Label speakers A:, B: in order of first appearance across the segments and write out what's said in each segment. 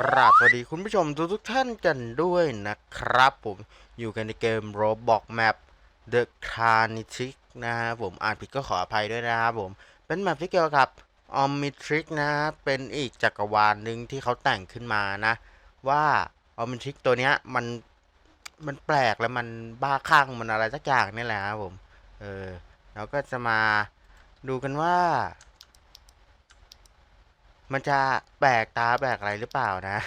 A: ครับสวัสดีคุณผู้ชมทุกทุกท่านกันด้วยนะครับผมอยู่กันในเกม Roblox Map The Carnitic นะครับผมอ่านผิดก็ขออภัยด้วยนะครับผมเป็นแมปที่เกี่ยวกับ Omnitrix นะเป็นอีกจักรวาลหนึ่งที่เขาแต่งขึ้นมานะ ว่า Omnitrix ตัวเนี้ยมันมันแปลกแล้วมันบ้าคลั่งมันอะไรสักอย่างนี่แหละครับผมเออเราก็จะมาดูกันว่า มันจะแปลกตาแปลกอะไรหรือเปล่านะ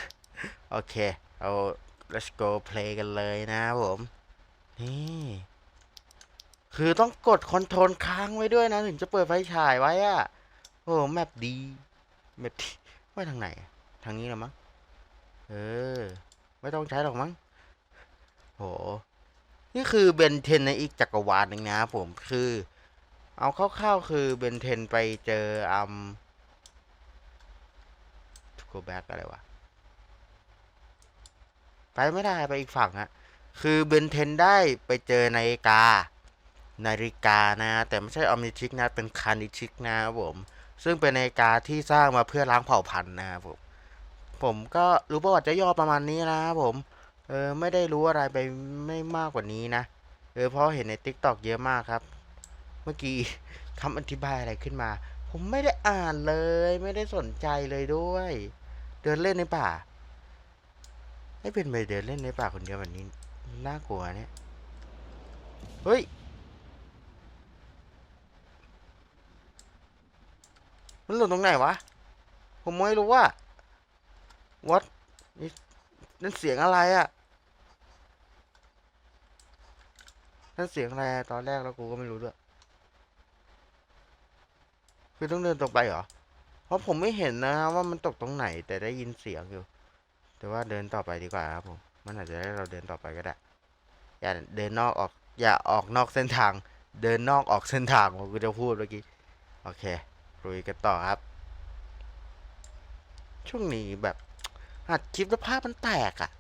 A: โอเค เอา let's go play กันเลยนะผม นี่ คือต้องกดคอนโทรลค้างไว้ด้วยนะ ถึงจะเปิดไฟฉายไว้อะโอ้แมปดีแมปดีไว้ทางไหน ทางนี้หรอมั้งเออ ไม่ต้องใช้หรอกมั้งโห นี่คือเบนเทนในอีกจักรวาลหนึ่งนะผมคือ เอาคร่าวๆคือเบนเทนไปเจออัม go back อะไรวะ ไปไม่ได้ไปอีกฝั่งฮะ คือเบนเทนได้ไปเจอนาฬิกา นาฬิกานะ แต่ไม่ใช่ออมนิชิกนะ เป็นคานิชิกนะครับผม ซึ่งเป็นนาฬิกาที่สร้างมาเพื่อล้างเผ่าพันธุ์นะครับผม ผมก็รู้ประวัติจะย่อประมาณนี้นะครับผม เออไม่ได้รู้อะไรไปไม่มากกว่านี้นะ เออเพราะเห็นใน t ิ k t o k เยอะมากครับ เมื่อกี้คำอธิบายอะไรขึ้นมา ผมไม่ได้อ่านเลย ไม่ได้สนใจเลยด้วย เดินเล่นในป่าให้เป็นไปเดินเล่นในป่าคนเดียวแบบนี้น่ากลัวเนี่ย เฮ้ย มันหล่นตรงไหนวะ ผมไม่รู้ว่า what นี่นั่นเสียงอะไรอะนั่นเสียงอะไรตอนแรกแล้วกูก็ไม่รู้ด้วย คือต้องเดินตรงไปเหรอ เพราะผมไม่เห็นนะว่ามันตกตรงไหน แต่ได้ยินเสียงอยู่ แต่ว่าเดินต่อไปดีกว่าครับผม มันอาจจะให้เราเดินต่อไปก็ได้ อย่าเดินนอกออก อย่าออกนอกเส้นทาง เดินนอกออกเส้นทางผมก็จะพูดเมื่อกี้ โอเคลุยกันต่อครับ ช่วงนี้แบบอัดคลิปแล้วภาพมันแตกอะ่ะ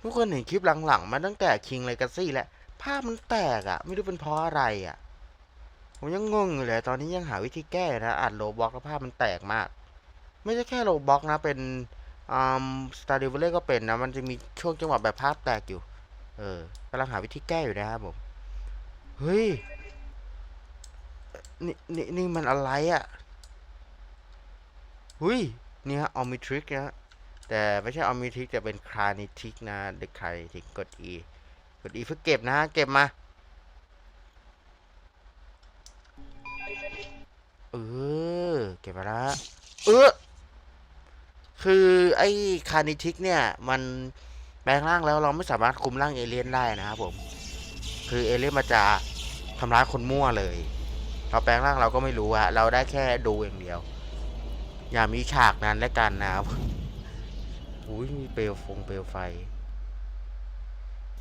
A: ทุกคนเห็นคลิปหลังๆ มาตั้งแต่ King Legacy แล้วภาพมันแตกอะ่ะ ไม่รู้เป็นเพราะอะไรอะ่ะ ผมยังงงอยู่เลยตอนนี้ยังหาวิธีแก้นะอัดโลบล็อกแล้วภาพมันแตกมาก ไม่ใช่แค่โลบล็อกนะเป็นอ่าสตาร์ดิวเล่ก็เป็นนะ มันจะมีช่วงจังหวะแบบภาพแตกอยู่ เออกำลังหาวิธีแก้อยู่นะครับผมเฮ้ยนี่นี่นี่มันอะไรอะ่ะหุยนี่ฮะออมิทริกนะแต่ไม่ใช่ออมิทริกแต่เป็นครานิทิกนะเด็กครานิทิกกด E กด E เพื่อเก็บนะ เก็บมา เออ เก็บมาแล้วเออคือไอ้คานิทิกเนี่ย มันแปลงร่างแล้วเราไม่สามารถคุมร่างเอเลี่ยนได้นะครับผม คือเอเลี่ยนมันจะทำร้ายคนมั่วเลย เราแปลงร่างเราก็ไม่รู้อะเราได้แค่ดูอย่างเดียว อย่ามีฉากนั้นและกันนะครับอุ้ยมีเปลวฟงเปลวไฟ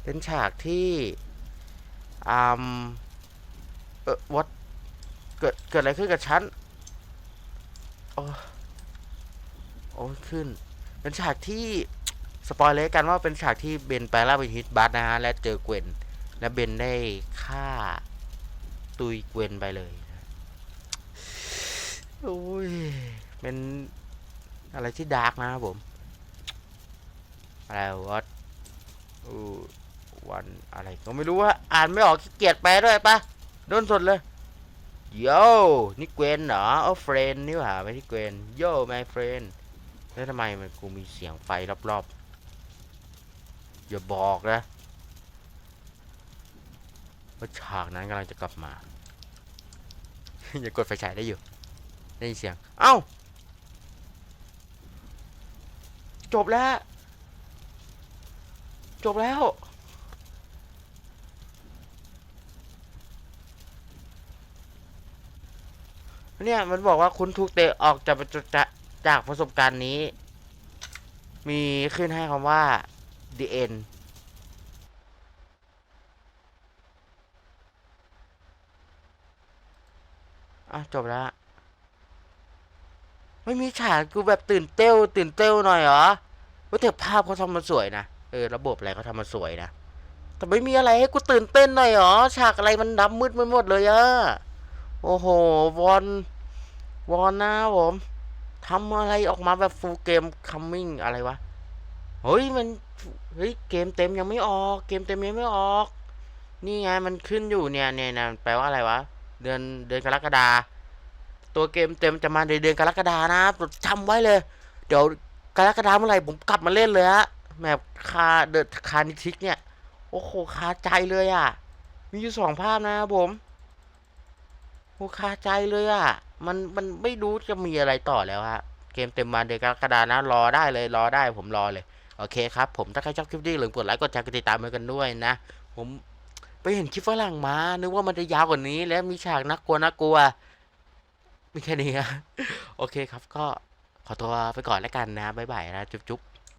A: เป็นฉากที่อืมเออวัด เกิด เกิดอะไรขึ้นกับฉัน โอ้โอ้ยขึ้น เป็นฉากที่สปอยเลยกันว่าเป็นฉากที่เบนไปล่าไปฮิตบัสนะฮะ และเจอเกวนและเบนได้ฆ่า ตุยเกวนไปเลยโอ้ย เป็นอะไรที่ดาร์กนะครับผม อะไรวัดอูวันอะไรก็ไม่รู้ว่าอ่านไม่ออกเกียจแปลด้วยปะโดนสดเลย โยนี่เกวนเหรอเออเฟรนนี่หว่าไม่ใช่เกวนโย my friend แล้วทำไมมันกูมีเสียงไฟรอบๆ อย่าบอกนะว่าฉากนั้นกำลังจะกลับมา อย่ากดไฟฉายได้อยู่ ได้ยินเสียง เอ้า จบแล้ว จบแล้ว เนี่ยมันบอกว่าคุณถูกเตะออกจากประจจากจากประสบการณ์นี้ มีขึ้นให้คำว่า the end อะจบแล้ว ไม่มีฉากกูแบบตื่นเต้วตื่นเต้วหน่อยเหรอว่าแต่ภาพเขาทำมาสวยนะเออระบบอะไรเขาทำมาสวยนะแต่ไม่มีอะไรให้กูตื่นเต้นหน่อยเหรอฉากอะไรมันดำมืดไปหมดเลยอะโอ้โหวอน วอนนะผมทำอะไรออกมาแบบฟูลเกมคัมมิ่งอะไรวะ เฮ้ยมัน เฮ้ยเกมเต็มยังไม่ออก เกมเต็มยังไม่ออก นี่ไงมันขึ้นอยู่เนี่ยเนี่ยนะแปลว่าอะไรวะ เดือนเดือนกรกฎาตัวเกมเต็มจะมาในเดือนกรกฎานะจำไว้เลย เดี๋ยวกรกฎาเมื่อไหร่ผมกลับมาเล่นเลยฮะแมปคาเดอะคานิทิกเนี่ย โอ้โหคาใจเลยอะ มีอยู่สองภาพนะครับผม คาใจเลยอะ มันมันไม่รู้จะมีอะไรต่อแล้วฮะ เกมเต็มมาเดือนกรกฎานะ รอได้เลยรอได้ผมรอเลย โอเคครับ ผมถ้าใครชอบคลิปนี้อย่าลืมกดไลค์กดแชร์กดติดตามไปกันด้วยนะ ผมไปเห็นคลิปฝรั่งมา นึกว่ามันจะยาวกว่านี้ แล้วมีฉากน่ากลัวน่ากลัว มีแค่นี้ฮะโอเคครับก็ขอตัวไปก่อนแล้วกันนะบ๊ายบายนะ จุ๊บ